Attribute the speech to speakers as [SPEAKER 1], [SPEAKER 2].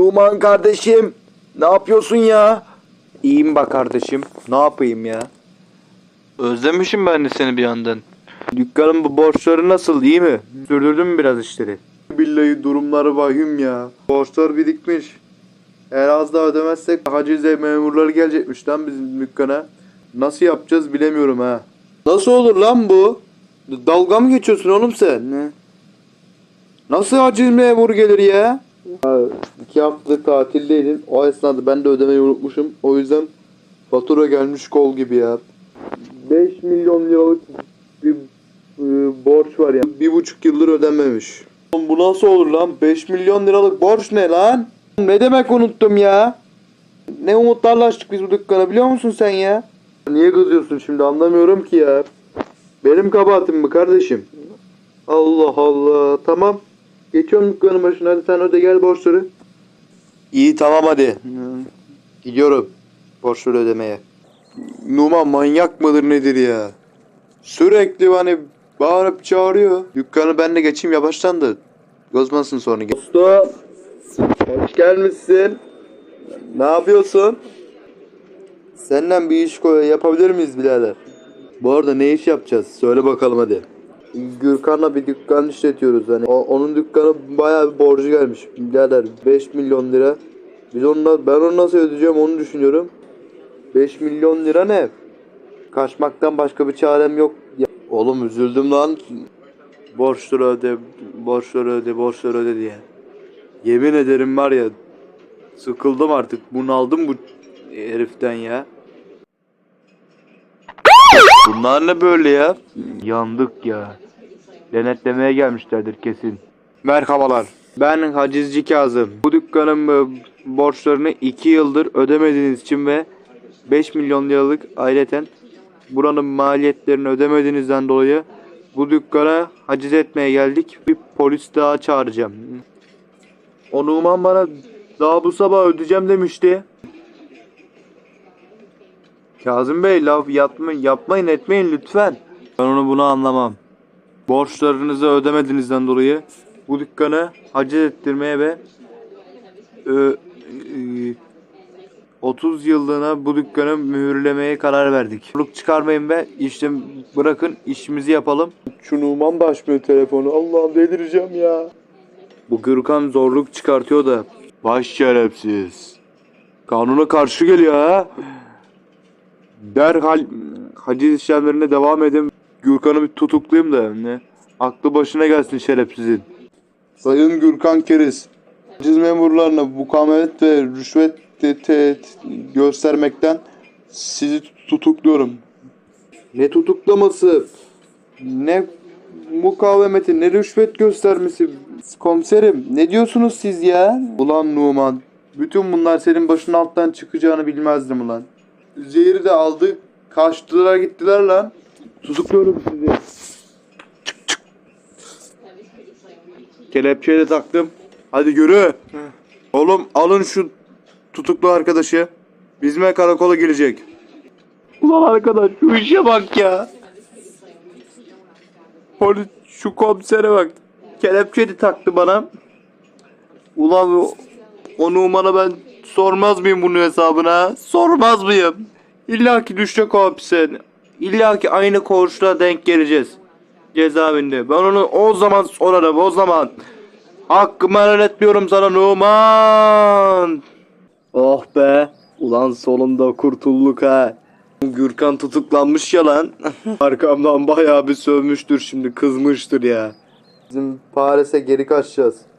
[SPEAKER 1] Numan kardeşim. Ne yapıyorsun ya? İyiyim bak kardeşim. Ne yapayım ya?
[SPEAKER 2] Özlemişim ben de seni bir yandan.
[SPEAKER 1] Dükkanın bu borçları nasıl iyi mi? Sürdürdün mü biraz işleri? Billahi durumları vahim ya. Borçlar birikmiş. Eğer az daha ödemezsek hacize memurları gelecekmiş lan bizim dükkana. Nasıl yapacağız bilemiyorum ha. Nasıl olur lan bu? Dalga mı geçiyorsun oğlum sen? Ne? Nasıl haciz memuru gelir ya? İki haftalık tatildeydim. O esnada ben de ödemeyi unutmuşum. O yüzden fatura gelmiş kol gibi ya. 5 milyon liralık bir e, borç var ya. Bir buçuk yıldır ödenmemiş. Oğlum bu nasıl olur lan? 5 milyon liralık borç ne lan? Ne demek unuttum ya? Ne umutlarla açtık biz bu dükkanı biliyor musun sen ya? Niye kızıyorsun şimdi anlamıyorum ki ya. Benim kabahatim mi kardeşim? Allah Allah tamam. Geçiyorum dükkanın başına hadi sen öde gel borçları. İyi tamam hadi. Gidiyorum borçları ödemeye. Numan manyak mıdır nedir ya? Sürekli hani bağırıp çağırıyor. Dükkanı ben de geçeyim yavaştan da. Gozmasın sonra. Usta. Hoş gelmişsin. Ne yapıyorsun? Senden bir iş koy yapabilir miyiz birader? Bu arada ne iş yapacağız? Söyle bakalım hadi. Gürkan'la bir dükkan işletiyoruz hani. O- onun dükkanı bayağı bir borcu gelmiş. Birader 5 milyon lira. Biz onunla, ben onu nasıl ödeyeceğim onu düşünüyorum. 5 milyon lira ne? Kaçmaktan başka bir çarem yok. Ya, oğlum üzüldüm lan. Borçları öde, borçları öde, borçları öde diye. Yemin ederim var ya sıkıldım artık. Bunaldım bu heriften ya. Bunlar ne böyle ya? Yandık ya. Denetlemeye gelmişlerdir kesin. Merhabalar. Ben Hacizci Kazım. Bu dükkanın e, borçlarını 2 yıldır ödemediğiniz için ve 5 milyon liralık ayrıca buranın maliyetlerini ödemediğinizden dolayı bu dükkana haciz etmeye geldik. Bir polis daha çağıracağım. O Numan bana daha bu sabah ödeyeceğim demişti. Kazım Bey laf yatma, yapmayın etmeyin lütfen. Ben onu bunu anlamam. Borçlarınızı ödemediğinizden dolayı bu dükkanı haciz ettirmeye ve e, e, 30 yıllığına bu dükkanı mühürlemeye karar verdik. Zorluk çıkarmayın ve işte bırakın işimizi yapalım. Şu Numan da açmıyor telefonu. Allah'ım delireceğim ya. Bu Gürkan zorluk çıkartıyor da. Baş şerefsiz. Kanuna karşı geliyor ha. Derhal haciz işlemlerine devam edin. Gürkan'ı bir tutuklayayım da ne? Aklı başına gelsin şerefsizin. Sayın Gürkan Keriz, haciz memurlarına mukavemet ve rüşvet te- te- göstermekten sizi tutukluyorum. Ne tutuklaması? Ne mukavemeti, ne rüşvet göstermesi? Komiserim, ne diyorsunuz siz ya? Ulan Numan, bütün bunlar senin başının alttan çıkacağını bilmezdim ulan. Zehri de aldı, kaçtılar gittiler lan. Tutukluyorum sizi. Kelepçeyi de taktım. Hadi yürü. Oğlum alın şu tutuklu arkadaşı. Bizime karakola gelecek. Ulan arkadaş şu işe bak ya. Polis şu komisere bak. Kelepçeyi de taktı bana. Ulan o, o numara ben sormaz mıyım bunun hesabına? Sormaz mıyım? İlla ki düşecek o hapse. İlla ki aynı koğuşta denk geleceğiz. Cezaevinde. Ben onu o zaman sorarım o zaman. Hakkımı helal etmiyorum sana Numan. Oh be. Ulan sonunda kurtulduk ha. Gürkan tutuklanmış ya lan. Arkamdan bayağı bir sövmüştür şimdi kızmıştır ya. Bizim Paris'e geri kaçacağız.